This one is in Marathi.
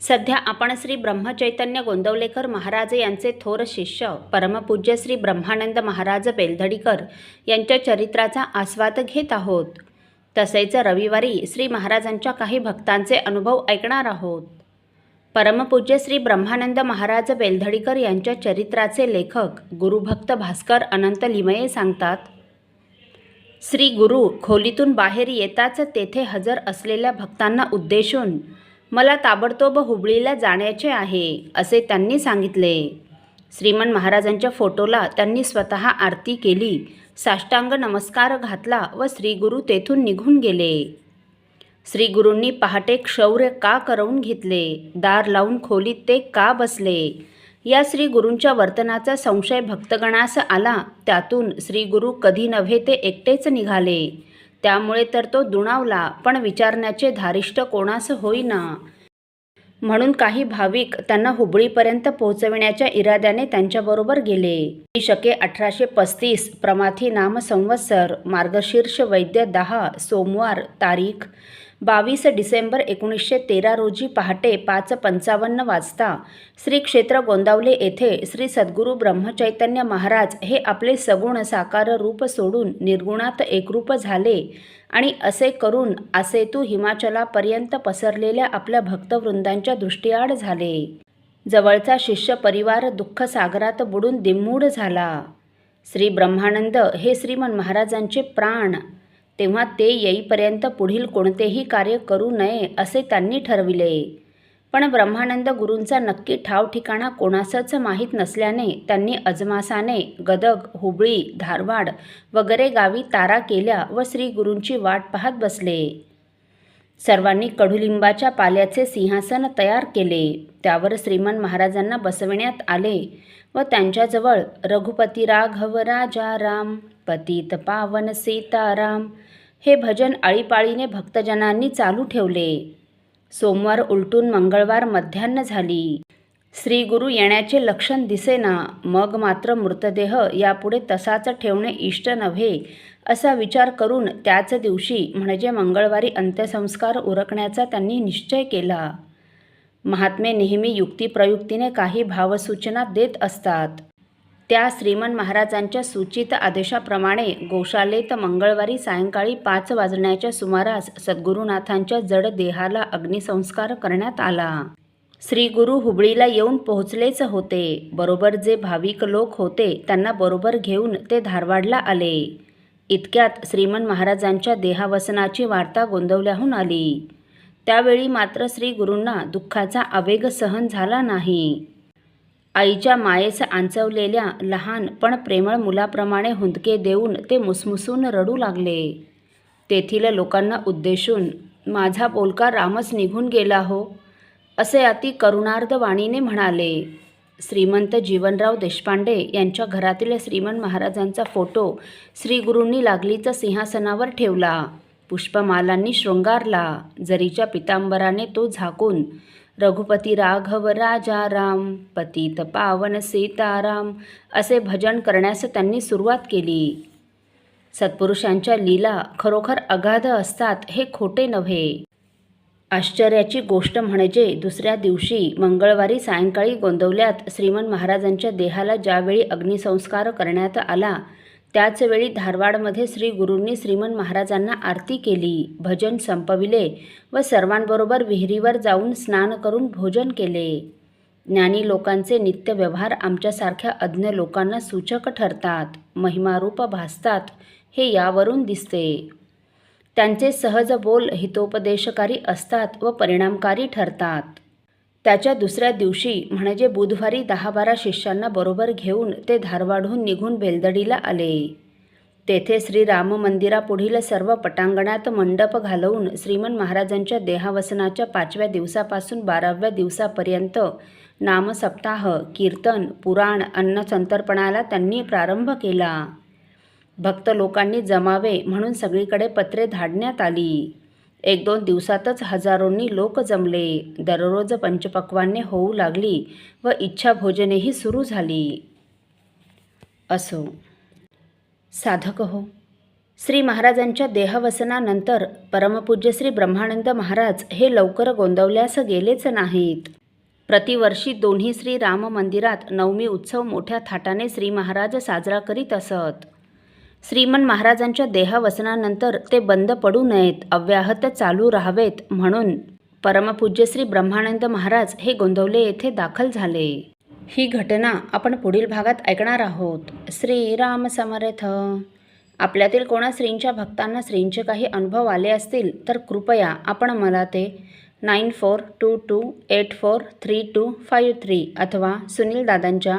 सध्या आपण श्री ब्रह्मचैतन्य गोंदवलेकर महाराज यांचे थोर शिष्य परमपूज्य श्री ब्रह्मानंद महाराज बेलधडीकर यांच्या चरित्राचा आस्वाद घेत आहोत. तसेच रविवारी श्री महाराजांच्या काही भक्तांचे अनुभव ऐकणार आहोत. परमपूज्य श्री ब्रह्मानंद महाराज बेलधडीकर यांच्या चरित्राचे लेखक गुरुभक्त भास्कर अनंत लिमये सांगतात श्री गुरु खोलीतून बाहेर येताच तेथे हजर असलेल्या भक्तांना उद्देशून मला ताबडतोब हुबळीला जाण्याचे आहे असे त्यांनी सांगितले. श्रीमन महाराजांच्या फोटोला त्यांनी स्वतः आरती केली साष्टांग नमस्कार घातला व श्रीगुरु तेथून निघून गेले. श्रीगुरूंनी पहाटे क्षौर्य का करवून घेतले दार लावून खोलीत ते का बसले? या श्रीगुरूंच्या वर्तनाचा संशय भक्तगणास आला त्यातून श्रीगुरू कधी नव्हे ते एकटेच निघाले. त्यामुळे तर तो दुणावला पण विचारण्याचे धारिष्ट कोणास होईना. म्हणून काही भाविक त्यांना हुबळीपर्यंत पोहोचविण्याच्या इराद्याने त्यांच्याबरोबर गेले. शके अठराशे पस्तीस प्रमाथी नाम संवत्सर मार्गशीर्ष वैद्य दहा सोमवार तारीख बावीस डिसेंबर एकोणीसशे तेरा रोजी पहाटे पाच पंचावन्न वाजता श्री क्षेत्र गोंदावले येथे श्री सद्गुरू ब्रह्मचैतन्य महाराज हे आपले सगुण साकार रूप सोडून निर्गुणात एकरूप झाले आणि असे करून आसेतू हिमाचलापर्यंत पसरलेल्या आपल्या भक्तवृंदांच्या दृष्टीआड झाले. जवळचा शिष्य परिवार दुःख सागरात बुडून दिम्मूढ झाला. श्री ब्रह्मानंद हे श्रीमन महाराजांचे प्राण तेव्हा ते येईपर्यंत पुढील कोणतेही कार्य करू नये असे त्यांनी ठरविले. पण ब्रह्मानंद गुरूंचा नक्की ठाव ठिकाणा कोणासच माहीत नसल्याने त्यांनी अजमासाने गदग हुबळी धारवाड वगैरे गावी तारा केल्या व श्रीगुरूंची वाट पाहत बसले. सर्वांनी कडुलिंबाच्या पाल्याचे सिंहासन तयार केले. त्यावर श्रीमन महाराजांना बसविण्यात आले व त्यांच्याजवळ रघुपती राघव राजा राम पतित पावन सीताराम हे भजन आळीपाळीने भक्तजनांनी चालू ठेवले. सोमवार उलटून मंगळवार मध्यान्न झाली. श्री गुरु येण्याचे लक्षण दिसेना मग मात्र मृतदेह यापुढे तसाच ठेवणे इष्ट नव्हे असा विचार करून त्याच दिवशी म्हणजे मंगळवारी अंत्यसंस्कार उरकण्याचा त्यांनी निश्चय केला. महात्मे नेहमी युक्तिप्रयुक्तीने काही भावसूचना देत असतात. त्या श्रीमन महाराजांच्या सूचित आदेशाप्रमाणे गोशालेत मंगळवारी सायंकाळी पाच वाजण्याच्या सुमारास सद्गुरुनाथांच्या जड देहाला अग्निसंस्कार करण्यात आला. श्री गुरु हुबळीला येऊन पोहोचलेच होते. बरोबर जे भाविक लोक होते त्यांना बरोबर घेऊन ते धारवाडला आले. इतक्यात श्रीमन महाराजांच्या देहावसनाची वार्ता गोंदवल्याहून आली. त्यावेळी मात्र श्री गुरूंना दुःखाचा आवेग सहन झाला नाही. आईच्या मायेस आंचवलेल्या लहान पण प्रेमळ मुलाप्रमाणे हुंदके देऊन ते मुसमुसून रडू लागले. तेथील लोकांना उद्देशून माझा बोलका रामच निघून गेला हो असे अति करुणार्धवाणीने म्हणाले. श्रीमंत जीवनराव देशपांडे यांच्या घरातील श्रीमंत महाराजांचा फोटो श्रीगुरूंनी लागलीचा सिंहासनावर ठेवला. पुष्पमालांनी शृंगारला. जरीच्या पितांबराने तो झाकून रघुपती राघव राजा राम पतित पावन सीताराम असे भजन करण्यास त्यांनी सुरुवात केली. सत्पुरुषांच्या लीला खरोखर अगाध असतात हे खोटे नव्हे. आश्चर्याची गोष्ट म्हणजे दुसऱ्या दिवशी मंगळवारी सायंकाळी गोंदवल्यात श्रीमन महाराजांच्या देहाला ज्यावेळी अग्निसंस्कार करण्यात आला त्याचवेळी धारवाडमध्ये श्री गुरूंनी श्रीमन महाराजांना आरती केली भजन संपविले व सर्वांबरोबर विहिरीवर जाऊन स्नान करून भोजन केले. ज्ञानी लोकांचे नित्य व्यवहार आमच्यासारख्या अज्ञ लोकांना सूचक ठरतात महिमारूप भासतात हे यावरून दिसते. त्यांचे सहज बोल हितोपदेशकारी असतात व परिणामकारी ठरतात. त्याच्या दुसऱ्या दिवशी म्हणजे बुधवारी दहा बारा शिष्यांना बरोबर घेऊन ते धारवाडहून निघून बेलदडीला आले. तेथे श्री राम मंदिरापुढील सर्व पटांगणात मंडप घालवून श्रीमन महाराजांच्या देहावसनाच्या पाचव्या दिवसापासून बाराव्या दिवसापर्यंत नामसप्ताह कीर्तन पुराण अन्नसंतर्पणाला त्यांनी प्रारंभ केला. भक्त लोकांनी जमावे म्हणून सगळीकडे पत्रे धाडण्यात आली. एक दोन दिवसातच हजारोंनी लोक जमले. दररोज पंचपक्वाने होऊ लागली व इच्छा भोजनेही सुरू झाली. असो. साधक हो. श्री महाराजांच्या देहवसनानंतर परमपूज्य श्री ब्रह्मानंद महाराज हे लवकर गोंदवल्यास गेलेच नाहीत. प्रतिवर्षी दोन्ही श्री राम मंदिरात नवमी उत्सव मोठ्या थाटाने श्री महाराज साजरा करीत असत. श्रीमन महाराजांच्या देहवसनानंतर ते बंद पडू नयेत अव्याहत चालू राहावेत म्हणून परमपूज्य श्री ब्रह्मानंद महाराज हे गोंदवले येथे दाखल झाले. ही घटना आपण पुढील भागात ऐकणार आहोत. श्रीराम समर्थ. आपल्यातील कोणा श्रींच्या भक्तांना श्रींचे काही अनुभव आले असतील तर कृपया आपण मला ते nine four two two eight four three two five three अथवा सुनील दादांच्या